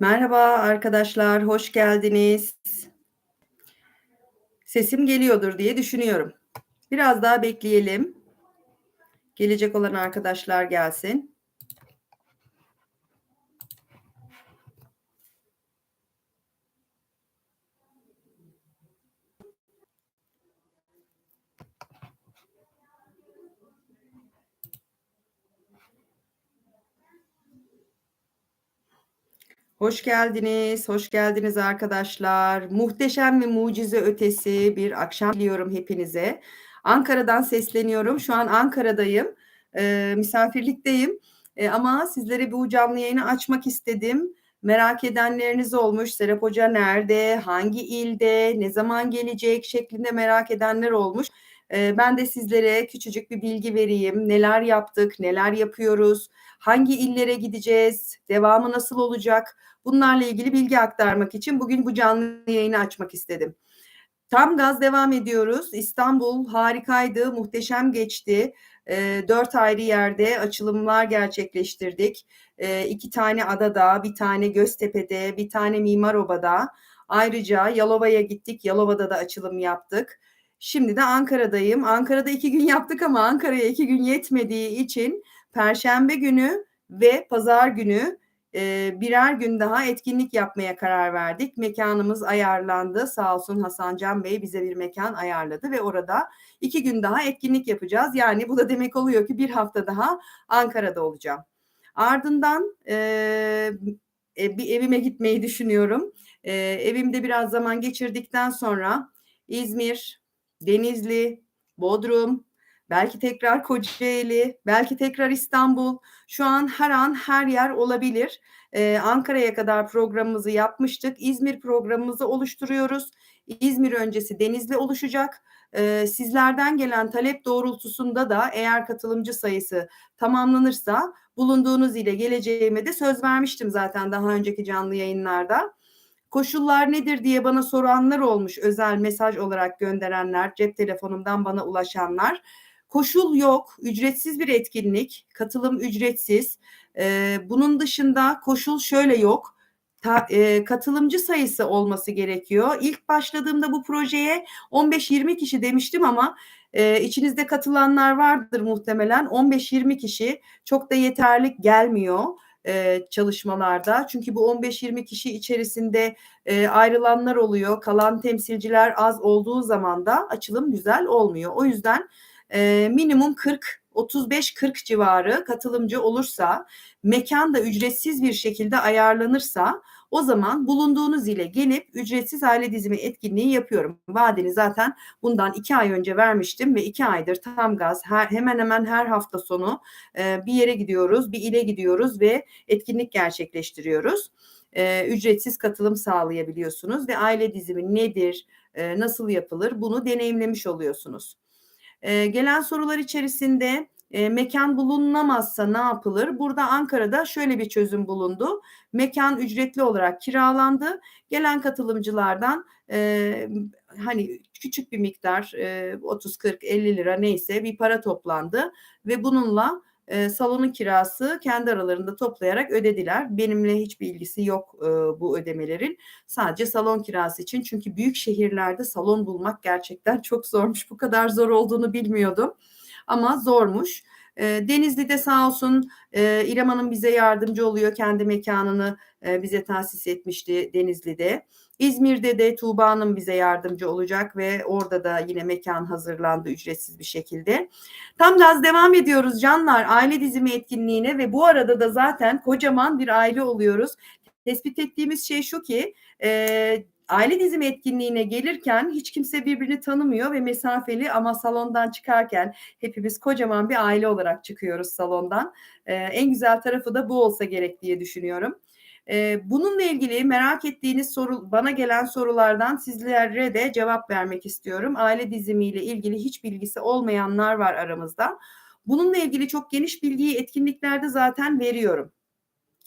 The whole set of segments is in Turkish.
Merhaba arkadaşlar, hoş geldiniz. Sesim geliyordur diye düşünüyorum. Biraz daha bekleyelim. Gelecek olan arkadaşlar gelsin. Hoş geldiniz, hoş geldiniz arkadaşlar. Muhteşem ve mucize ötesi bir akşam diliyorum hepinize. Ankara'dan sesleniyorum. Şu an Ankara'dayım. E, misafirlikteyim. E, ama sizlere bu canlı yayını açmak istedim. Merak edenleriniz olmuş. Serap Hoca nerede, hangi ilde, ne zaman gelecek şeklinde merak edenler olmuş. E, ben de sizlere küçücük bir bilgi vereyim. Neler yaptık, neler yapıyoruz, hangi illere gideceğiz, devamı nasıl olacak? Bunlarla ilgili bilgi aktarmak için bugün bu canlı yayını açmak istedim. Tam gaz devam ediyoruz. İstanbul harikaydı, muhteşem geçti. E, dört ayrı yerde açılımlar gerçekleştirdik. E, iki tane adada, bir tane Göztepe'de, bir tane Mimaroba'da. Ayrıca Yalova'ya gittik. Yalova'da da açılım yaptık. Şimdi de Ankara'dayım. Ankara'da iki gün yaptık ama Ankara'ya iki gün yetmediği için Perşembe günü ve Pazar günü birer gün daha etkinlik yapmaya karar verdik. Mekanımız ayarlandı. Sağ olsun Hasan Can Bey bize bir mekan ayarladı ve orada iki gün daha etkinlik yapacağız. Yani bu da demek oluyor ki bir hafta daha Ankara'da olacağım. Ardından e, bir evime gitmeyi düşünüyorum. E, evimde biraz zaman geçirdikten sonra İzmir, Denizli, Bodrum, belki tekrar Kocaeli, belki tekrar İstanbul. Şu an her an her yer olabilir. Ee, Ankara'ya kadar programımızı yapmıştık. İzmir programımızı oluşturuyoruz. İzmir öncesi Denizli oluşacak. Ee, sizlerden gelen talep doğrultusunda da eğer katılımcı sayısı tamamlanırsa bulunduğunuz ile geleceğime de söz vermiştim zaten daha önceki canlı yayınlarda. Koşullar nedir diye bana soranlar olmuş özel mesaj olarak gönderenler, cep telefonumdan bana ulaşanlar. Koşul yok, ücretsiz bir etkinlik, katılım ücretsiz. Ee, bunun dışında koşul şöyle yok. Ta, e, katılımcı sayısı olması gerekiyor. İlk başladığımda bu projeye 15-20 kişi demiştim ama e, içinizde katılanlar vardır muhtemelen. 15-20 kişi çok da yeterli gelmiyor e, çalışmalarda. Çünkü bu 15-20 kişi içerisinde e, ayrılanlar oluyor. Kalan temsilciler az olduğu zaman da açılım güzel olmuyor. O yüzden e, minimum 40 35-40 civarı katılımcı olursa, mekan da ücretsiz bir şekilde ayarlanırsa o zaman bulunduğunuz ile gelip ücretsiz aile dizimi etkinliği yapıyorum. Vadeni zaten bundan iki ay önce vermiştim ve iki aydır tam gaz her, hemen hemen her hafta sonu e, bir yere gidiyoruz, bir ile gidiyoruz ve etkinlik gerçekleştiriyoruz. E, ücretsiz katılım sağlayabiliyorsunuz ve aile dizimi nedir, e, nasıl yapılır bunu deneyimlemiş oluyorsunuz. E, gelen sorular içerisinde e, mekan bulunamazsa ne yapılır? Burada Ankara'da şöyle bir çözüm bulundu. Mekan ücretli olarak kiralandı. Gelen katılımcılardan e, hani küçük bir miktar e, 30 40 50 lira neyse bir para toplandı ve bununla e, salonun kirası kendi aralarında toplayarak ödediler. Benimle hiçbir ilgisi yok e, bu ödemelerin. Sadece salon kirası için. Çünkü büyük şehirlerde salon bulmak gerçekten çok zormuş. Bu kadar zor olduğunu bilmiyordum. Ama zormuş. E, Denizli'de sağ olsun e, İrem Hanım bize yardımcı oluyor. Kendi mekanını e, bize tahsis etmişti Denizli'de. İzmir'de de Tuğba Hanım bize yardımcı olacak ve orada da yine mekan hazırlandı ücretsiz bir şekilde. Tam gaz devam ediyoruz canlar aile dizimi etkinliğine ve bu arada da zaten kocaman bir aile oluyoruz. Tespit ettiğimiz şey şu ki e, aile dizimi etkinliğine gelirken hiç kimse birbirini tanımıyor ve mesafeli ama salondan çıkarken hepimiz kocaman bir aile olarak çıkıyoruz salondan. E, en güzel tarafı da bu olsa gerek diye düşünüyorum. Bununla ilgili merak ettiğiniz soru, bana gelen sorulardan sizlere de cevap vermek istiyorum. Aile dizimiyle ilgili hiç bilgisi olmayanlar var aramızda. Bununla ilgili çok geniş bilgiyi etkinliklerde zaten veriyorum.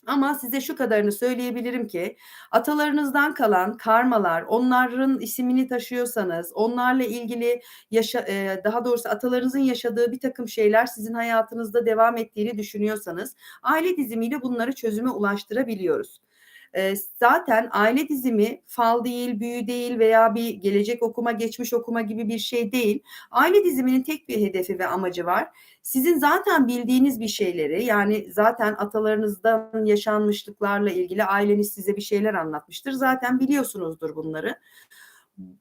Ama size şu kadarını söyleyebilirim ki atalarınızdan kalan karmalar, onların ismini taşıyorsanız, onlarla ilgili yaşa, e, daha doğrusu atalarınızın yaşadığı bir takım şeyler sizin hayatınızda devam ettiğini düşünüyorsanız aile dizimiyle bunları çözüme ulaştırabiliyoruz. Zaten aile dizimi fal değil, büyü değil veya bir gelecek okuma, geçmiş okuma gibi bir şey değil. Aile diziminin tek bir hedefi ve amacı var. Sizin zaten bildiğiniz bir şeyleri yani zaten atalarınızdan yaşanmışlıklarla ilgili aileniz size bir şeyler anlatmıştır. Zaten biliyorsunuzdur bunları.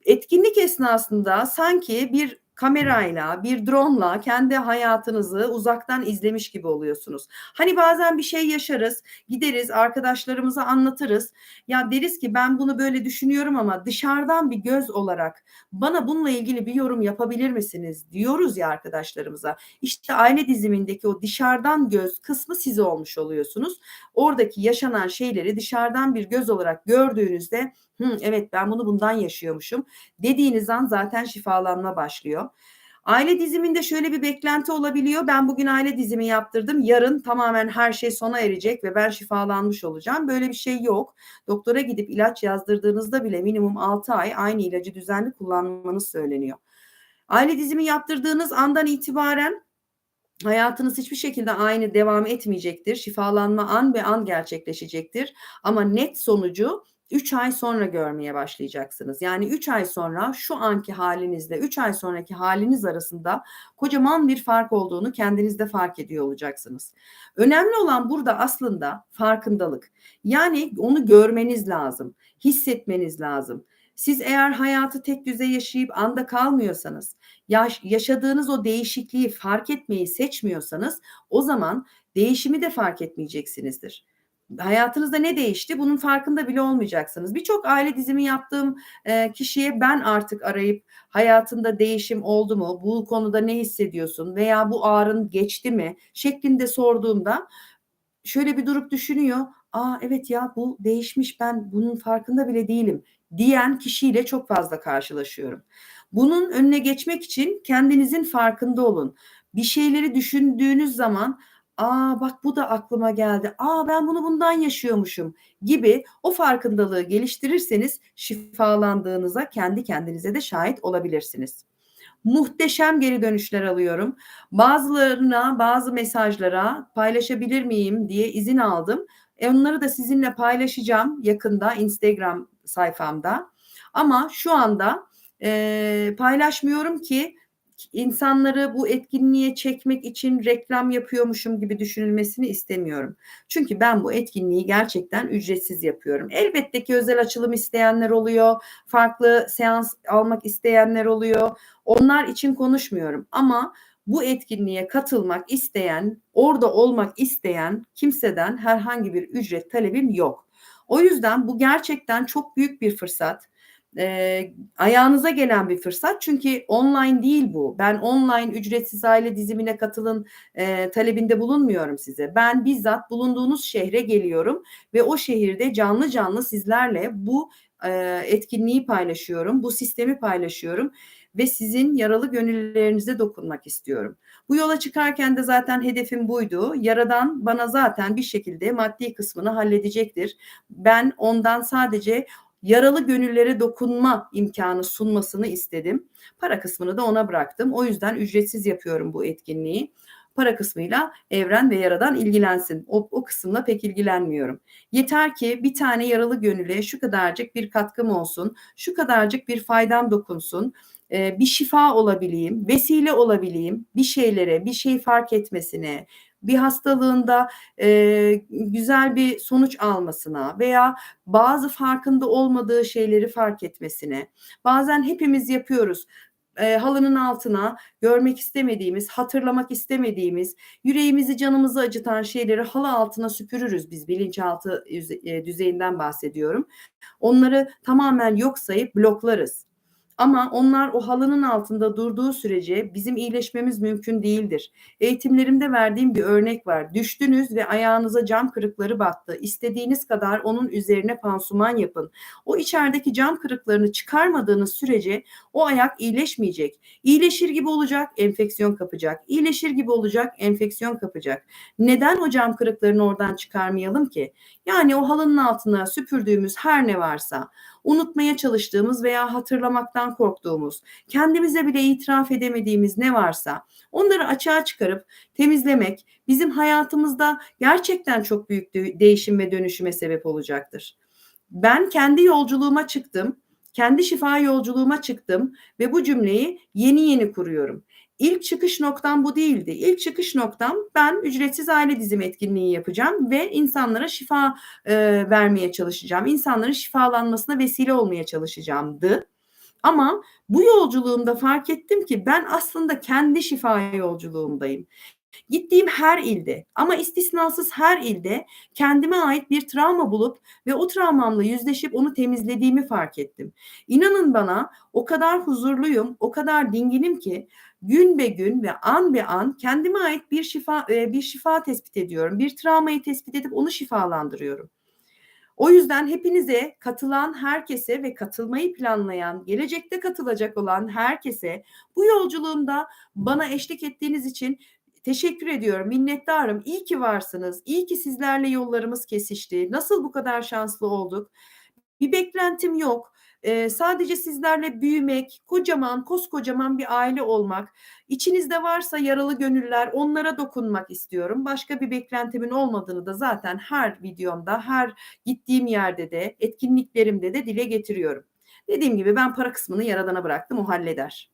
Etkinlik esnasında sanki bir kamerayla, bir drone'la kendi hayatınızı uzaktan izlemiş gibi oluyorsunuz. Hani bazen bir şey yaşarız, gideriz arkadaşlarımıza anlatırız. Ya deriz ki ben bunu böyle düşünüyorum ama dışarıdan bir göz olarak bana bununla ilgili bir yorum yapabilir misiniz diyoruz ya arkadaşlarımıza. İşte aile dizimindeki o dışarıdan göz kısmı siz olmuş oluyorsunuz. Oradaki yaşanan şeyleri dışarıdan bir göz olarak gördüğünüzde Hı, evet ben bunu bundan yaşıyormuşum dediğiniz an zaten şifalanma başlıyor. Aile diziminde şöyle bir beklenti olabiliyor. Ben bugün aile dizimi yaptırdım. Yarın tamamen her şey sona erecek ve ben şifalanmış olacağım. Böyle bir şey yok. Doktora gidip ilaç yazdırdığınızda bile minimum 6 ay aynı ilacı düzenli kullanmanız söyleniyor. Aile dizimi yaptırdığınız andan itibaren hayatınız hiçbir şekilde aynı devam etmeyecektir. Şifalanma an be an gerçekleşecektir. Ama net sonucu 3 ay sonra görmeye başlayacaksınız. Yani 3 ay sonra şu anki halinizle 3 ay sonraki haliniz arasında kocaman bir fark olduğunu kendinizde fark ediyor olacaksınız. Önemli olan burada aslında farkındalık. Yani onu görmeniz lazım, hissetmeniz lazım. Siz eğer hayatı tek düze yaşayıp anda kalmıyorsanız, yaş yaşadığınız o değişikliği fark etmeyi seçmiyorsanız o zaman değişimi de fark etmeyeceksinizdir hayatınızda ne değişti bunun farkında bile olmayacaksınız. Birçok aile dizimi yaptığım e, kişiye ben artık arayıp hayatında değişim oldu mu? Bu konuda ne hissediyorsun? Veya bu ağrın geçti mi? şeklinde sorduğumda şöyle bir durup düşünüyor. Aa evet ya bu değişmiş ben bunun farkında bile değilim diyen kişiyle çok fazla karşılaşıyorum. Bunun önüne geçmek için kendinizin farkında olun. Bir şeyleri düşündüğünüz zaman Aa bak bu da aklıma geldi. Aa ben bunu bundan yaşıyormuşum gibi o farkındalığı geliştirirseniz şifalandığınıza kendi kendinize de şahit olabilirsiniz. Muhteşem geri dönüşler alıyorum. Bazılarına, bazı mesajlara paylaşabilir miyim diye izin aldım. E onları da sizinle paylaşacağım yakında Instagram sayfamda. Ama şu anda e, paylaşmıyorum ki insanları bu etkinliğe çekmek için reklam yapıyormuşum gibi düşünülmesini istemiyorum. Çünkü ben bu etkinliği gerçekten ücretsiz yapıyorum. Elbette ki özel açılım isteyenler oluyor, farklı seans almak isteyenler oluyor. Onlar için konuşmuyorum ama bu etkinliğe katılmak isteyen, orada olmak isteyen kimseden herhangi bir ücret talebim yok. O yüzden bu gerçekten çok büyük bir fırsat e, ayağınıza gelen bir fırsat. Çünkü online değil bu. Ben online ücretsiz aile dizimine katılın e, talebinde bulunmuyorum size. Ben bizzat bulunduğunuz şehre geliyorum ve o şehirde canlı canlı sizlerle bu e, etkinliği paylaşıyorum. Bu sistemi paylaşıyorum ve sizin yaralı gönüllerinize dokunmak istiyorum. Bu yola çıkarken de zaten hedefim buydu. Yaradan bana zaten bir şekilde maddi kısmını halledecektir. Ben ondan sadece yaralı gönüllere dokunma imkanı sunmasını istedim. Para kısmını da ona bıraktım. O yüzden ücretsiz yapıyorum bu etkinliği. Para kısmıyla evren ve yaradan ilgilensin. O, o kısımla pek ilgilenmiyorum. Yeter ki bir tane yaralı gönüle şu kadarcık bir katkım olsun, şu kadarcık bir faydam dokunsun bir şifa olabileyim, vesile olabileyim bir şeylere, bir şey fark etmesine, bir hastalığında e, güzel bir sonuç almasına veya bazı farkında olmadığı şeyleri fark etmesine. Bazen hepimiz yapıyoruz. E, halının altına görmek istemediğimiz, hatırlamak istemediğimiz, yüreğimizi, canımızı acıtan şeyleri halı altına süpürürüz biz bilinçaltı düzeyinden bahsediyorum. Onları tamamen yok sayıp bloklarız. Ama onlar o halının altında durduğu sürece bizim iyileşmemiz mümkün değildir. Eğitimlerimde verdiğim bir örnek var. Düştünüz ve ayağınıza cam kırıkları battı. İstediğiniz kadar onun üzerine pansuman yapın. O içerideki cam kırıklarını çıkarmadığınız sürece o ayak iyileşmeyecek. İyileşir gibi olacak, enfeksiyon kapacak. İyileşir gibi olacak, enfeksiyon kapacak. Neden o cam kırıklarını oradan çıkarmayalım ki? Yani o halının altına süpürdüğümüz her ne varsa unutmaya çalıştığımız veya hatırlamaktan korktuğumuz, kendimize bile itiraf edemediğimiz ne varsa onları açığa çıkarıp temizlemek bizim hayatımızda gerçekten çok büyük değişim ve dönüşüme sebep olacaktır. Ben kendi yolculuğuma çıktım. Kendi şifa yolculuğuma çıktım ve bu cümleyi yeni yeni kuruyorum. İlk çıkış noktam bu değildi. İlk çıkış noktam ben ücretsiz aile dizim etkinliği yapacağım ve insanlara şifa e, vermeye çalışacağım. İnsanların şifalanmasına vesile olmaya çalışacağımdı. Ama bu yolculuğumda fark ettim ki ben aslında kendi şifa yolculuğumdayım. Gittiğim her ilde ama istisnasız her ilde kendime ait bir travma bulup ve o travmamla yüzleşip onu temizlediğimi fark ettim. İnanın bana o kadar huzurluyum, o kadar dinginim ki gün be gün ve an be an kendime ait bir şifa e, bir şifa tespit ediyorum. Bir travmayı tespit edip onu şifalandırıyorum. O yüzden hepinize katılan herkese ve katılmayı planlayan, gelecekte katılacak olan herkese bu yolculuğumda bana eşlik ettiğiniz için teşekkür ediyorum. Minnettarım. İyi ki varsınız. İyi ki sizlerle yollarımız kesişti. Nasıl bu kadar şanslı olduk? Bir beklentim yok. Ee, sadece sizlerle büyümek, kocaman, koskocaman bir aile olmak, içinizde varsa yaralı gönüller, onlara dokunmak istiyorum. Başka bir beklentimin olmadığını da zaten her videomda, her gittiğim yerde de, etkinliklerimde de dile getiriyorum. Dediğim gibi ben para kısmını yaradana bıraktım, o halleder.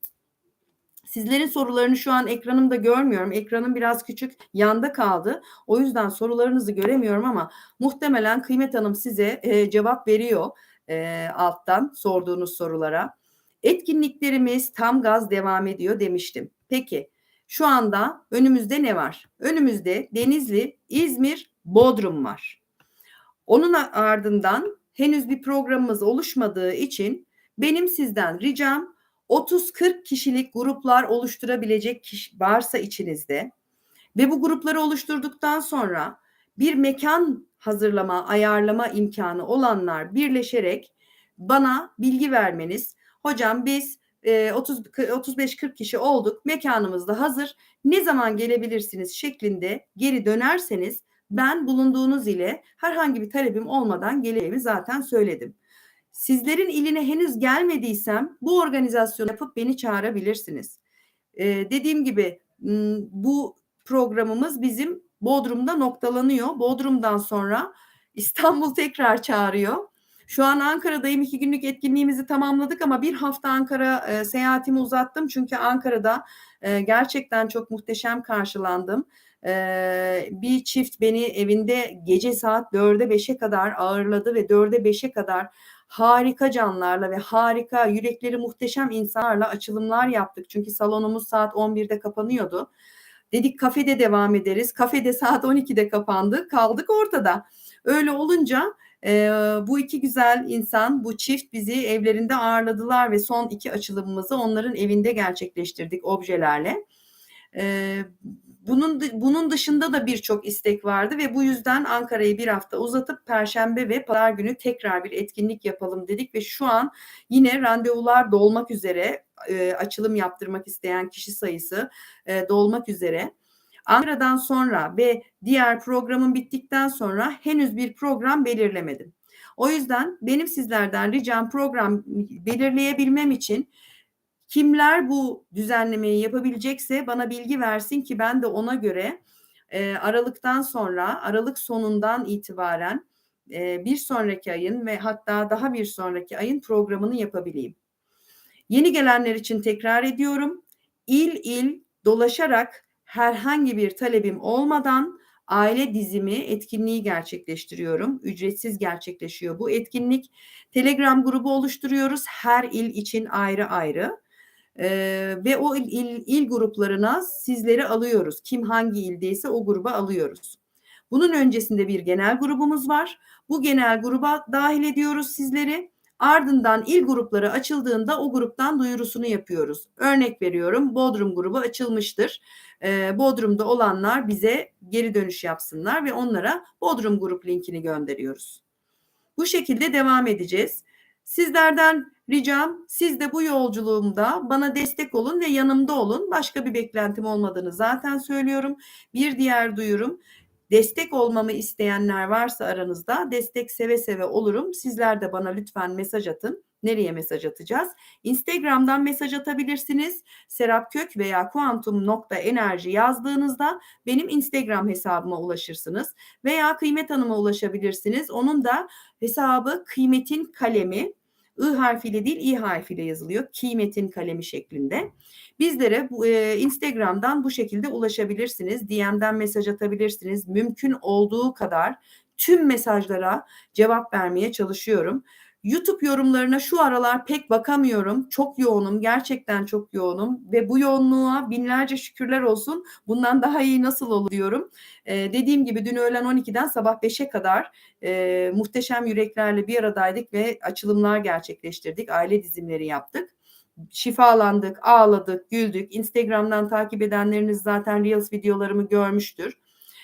Sizlerin sorularını şu an ekranımda görmüyorum. Ekranım biraz küçük, yanda kaldı. O yüzden sorularınızı göremiyorum ama muhtemelen Kıymet Hanım size e, cevap veriyor e, alttan sorduğunuz sorulara. Etkinliklerimiz tam gaz devam ediyor demiştim. Peki şu anda önümüzde ne var? Önümüzde Denizli, İzmir, Bodrum var. Onun ardından henüz bir programımız oluşmadığı için benim sizden ricam 30-40 kişilik gruplar oluşturabilecek kişi varsa içinizde ve bu grupları oluşturduktan sonra bir mekan hazırlama, ayarlama imkanı olanlar birleşerek bana bilgi vermeniz. Hocam biz 30 35-40 kişi olduk. Mekanımız da hazır. Ne zaman gelebilirsiniz şeklinde geri dönerseniz ben bulunduğunuz ile herhangi bir talebim olmadan geleceğimi zaten söyledim. Sizlerin iline henüz gelmediysem bu organizasyonu yapıp beni çağırabilirsiniz. Ee, dediğim gibi bu programımız bizim Bodrum'da noktalanıyor. Bodrum'dan sonra İstanbul tekrar çağırıyor. Şu an Ankara'dayım. iki günlük etkinliğimizi tamamladık ama bir hafta Ankara e, seyahatimi uzattım. Çünkü Ankara'da e, gerçekten çok muhteşem karşılandım. E, bir çift beni evinde gece saat 4'e 5'e kadar ağırladı ve 4'e 5'e kadar harika canlarla ve harika yürekleri muhteşem insanlarla açılımlar yaptık. Çünkü salonumuz saat 11'de kapanıyordu. Dedik kafede devam ederiz. Kafede saat 12'de kapandı. Kaldık ortada. Öyle olunca e, bu iki güzel insan, bu çift bizi evlerinde ağırladılar ve son iki açılımımızı onların evinde gerçekleştirdik objelerle. E, bunun bunun dışında da birçok istek vardı ve bu yüzden Ankara'yı bir hafta uzatıp Perşembe ve Pazar günü tekrar bir etkinlik yapalım dedik ve şu an yine randevular dolmak üzere e, açılım yaptırmak isteyen kişi sayısı e, dolmak üzere. Ankara'dan sonra ve diğer programın bittikten sonra henüz bir program belirlemedim. O yüzden benim sizlerden ricam program belirleyebilmem için Kimler bu düzenlemeyi yapabilecekse bana bilgi versin ki ben de ona göre e, Aralık'tan sonra, Aralık sonundan itibaren e, bir sonraki ayın ve hatta daha bir sonraki ayın programını yapabileyim. Yeni gelenler için tekrar ediyorum. İl il dolaşarak herhangi bir talebim olmadan aile dizimi etkinliği gerçekleştiriyorum. Ücretsiz gerçekleşiyor bu etkinlik. Telegram grubu oluşturuyoruz her il için ayrı ayrı. Ee, ve o il, il, il gruplarına sizleri alıyoruz. Kim hangi ildeyse o gruba alıyoruz. Bunun öncesinde bir genel grubumuz var. Bu genel gruba dahil ediyoruz sizleri. Ardından il grupları açıldığında o gruptan duyurusunu yapıyoruz. Örnek veriyorum Bodrum grubu açılmıştır. Ee, Bodrum'da olanlar bize geri dönüş yapsınlar ve onlara Bodrum grup linkini gönderiyoruz. Bu şekilde devam edeceğiz. Sizlerden ricam siz de bu yolculuğumda bana destek olun ve yanımda olun. Başka bir beklentim olmadığını zaten söylüyorum. Bir diğer duyurum destek olmamı isteyenler varsa aranızda destek seve seve olurum. Sizler de bana lütfen mesaj atın. Nereye mesaj atacağız? Instagram'dan mesaj atabilirsiniz. Serap Kök veya kuantum.enerji yazdığınızda benim Instagram hesabıma ulaşırsınız. Veya Kıymet Hanım'a ulaşabilirsiniz. Onun da hesabı Kıymet'in kalemi. I harfiyle değil İ harfiyle yazılıyor. Kıymet'in kalemi şeklinde. Bizlere bu, e, Instagram'dan bu şekilde ulaşabilirsiniz. DM'den mesaj atabilirsiniz. Mümkün olduğu kadar tüm mesajlara cevap vermeye çalışıyorum. YouTube yorumlarına şu aralar pek bakamıyorum. Çok yoğunum. Gerçekten çok yoğunum. Ve bu yoğunluğa binlerce şükürler olsun. Bundan daha iyi nasıl olur diyorum. Ee, dediğim gibi dün öğlen 12'den sabah 5'e kadar e, muhteşem yüreklerle bir aradaydık ve açılımlar gerçekleştirdik. Aile dizimleri yaptık şifalandık, ağladık, güldük. Instagram'dan takip edenleriniz zaten Reels videolarımı görmüştür.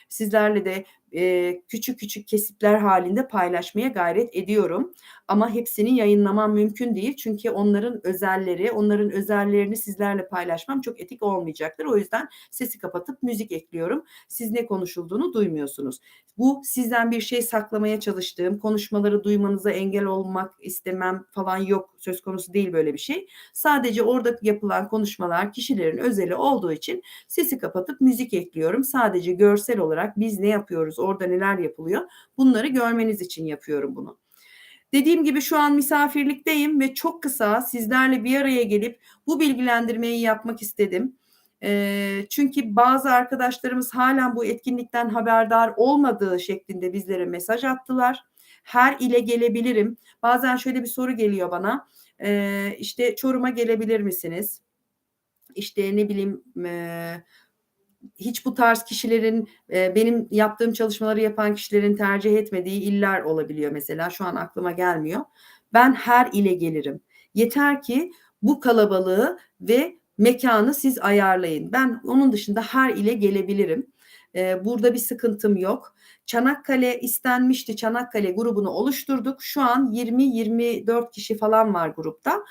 Sizlerle de e, küçük küçük kesitler halinde paylaşmaya gayret ediyorum. Ama hepsini yayınlamam mümkün değil. Çünkü onların özelleri, onların özellerini sizlerle paylaşmam çok etik olmayacaktır. O yüzden sesi kapatıp müzik ekliyorum. Siz ne konuşulduğunu duymuyorsunuz. Bu sizden bir şey saklamaya çalıştığım, konuşmaları duymanıza engel olmak istemem falan yok. Söz konusu değil böyle bir şey. Sadece orada yapılan konuşmalar kişilerin özeli olduğu için sesi kapatıp müzik ekliyorum. Sadece görsel olarak biz ne yapıyoruz, orada neler yapılıyor bunları görmeniz için yapıyorum bunu. Dediğim gibi şu an misafirlikteyim ve çok kısa sizlerle bir araya gelip bu bilgilendirmeyi yapmak istedim. Çünkü bazı arkadaşlarımız halen bu etkinlikten haberdar olmadığı şeklinde bizlere mesaj attılar. Her ile gelebilirim. Bazen şöyle bir soru geliyor bana. E, işte Çorum'a gelebilir misiniz? İşte ne bileyim hiç bu tarz kişilerin e, benim yaptığım çalışmaları yapan kişilerin tercih etmediği iller olabiliyor mesela. Şu an aklıma gelmiyor. Ben her ile gelirim. Yeter ki bu kalabalığı ve mekanı siz ayarlayın. Ben onun dışında her ile gelebilirim. E, burada bir sıkıntım yok. Çanakkale istenmişti. Çanakkale grubunu oluşturduk. Şu an 20-24 kişi falan var grupta.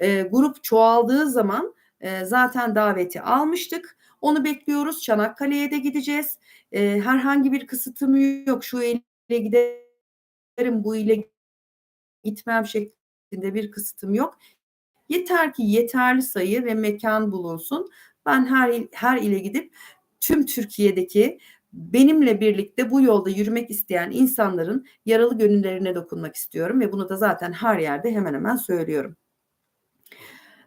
E, grup çoğaldığı zaman e, zaten daveti almıştık. Onu bekliyoruz. Çanakkale'ye de gideceğiz. E, herhangi bir kısıtım yok. Şu ile giderim, bu ile gitmem şeklinde bir kısıtım yok. Yeter ki yeterli sayı ve mekan bulunsun. Ben her her ile gidip tüm Türkiye'deki benimle birlikte bu yolda yürümek isteyen insanların yaralı gönüllerine dokunmak istiyorum ve bunu da zaten her yerde hemen hemen söylüyorum.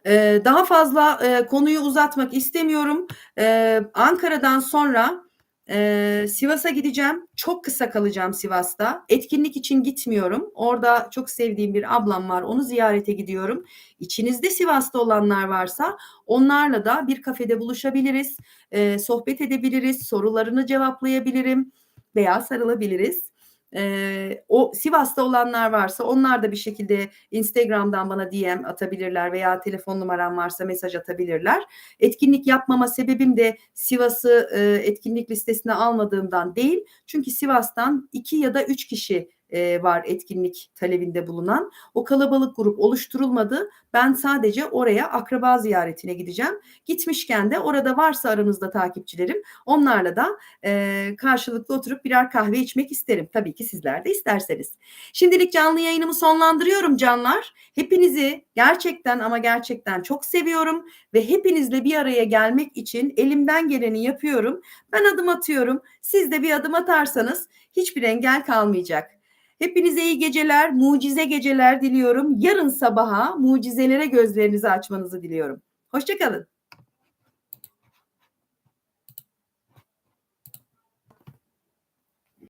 Ee, daha fazla e, konuyu uzatmak istemiyorum. Ee, Ankara'dan sonra e, Sivas'a gideceğim. Çok kısa kalacağım Sivas'ta. Etkinlik için gitmiyorum. Orada çok sevdiğim bir ablam var. Onu ziyarete gidiyorum. İçinizde Sivas'ta olanlar varsa onlarla da bir kafede buluşabiliriz. E, sohbet edebiliriz. Sorularını cevaplayabilirim veya sarılabiliriz. Ee, o Sivas'ta olanlar varsa onlar da bir şekilde Instagram'dan bana DM atabilirler veya telefon numaram varsa mesaj atabilirler. Etkinlik yapmama sebebim de Sivas'ı e, etkinlik listesine almadığımdan değil. Çünkü Sivas'tan iki ya da üç kişi e, var etkinlik talebinde bulunan. O kalabalık grup oluşturulmadı. Ben sadece oraya akraba ziyaretine gideceğim. Gitmişken de orada varsa aranızda takipçilerim onlarla da e, karşılıklı oturup birer kahve içmek isterim. Tabii ki sizler de isterseniz. Şimdilik canlı yayınımı sonlandırıyorum canlar. Hepinizi gerçekten ama gerçekten çok seviyorum ve hepinizle bir araya gelmek için elimden geleni yapıyorum. Ben adım atıyorum. Siz de bir adım atarsanız hiçbir engel kalmayacak. Hepinize iyi geceler, mucize geceler diliyorum. Yarın sabaha mucizelere gözlerinizi açmanızı diliyorum. Hoşçakalın.